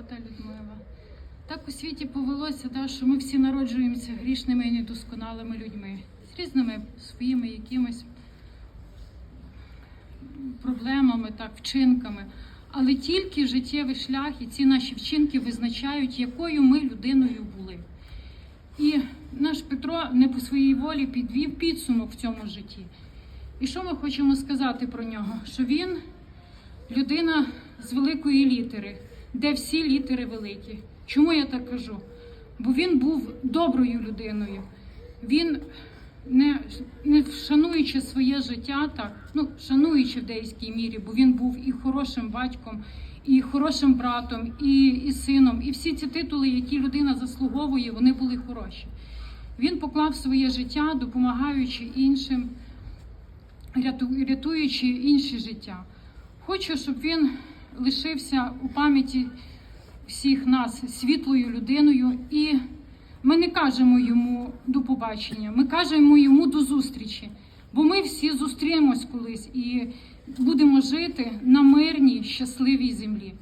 Горбата Людмила. Так у світі повелося, да, що ми всі народжуємося грішними і недосконалими людьми з різними своїми якимись проблемами, так, вчинками. Але тільки життєвий шлях і ці наші вчинки визначають, якою ми людиною були. І наш Петро не по своїй волі підвів підсумок в цьому житті. І що ми хочемо сказати про нього? Що він людина з великої літери, де всі літери великі. Чому я так кажу? Бо він був доброю людиною. Він, не, не шануючи своє життя, так, ну, шануючи в деякій мірі, бо він був і хорошим батьком, і хорошим братом, і, і сином. І всі ці титули, які людина заслуговує, вони були хороші. Він поклав своє життя, допомагаючи іншим, рятуючи інші життя. Хочу, щоб він лишився у пам'яті всіх нас світлою людиною, і ми не кажемо йому до побачення, ми кажемо йому до зустрічі, бо ми всі зустрінемось колись і будемо жити на мирній, щасливій землі.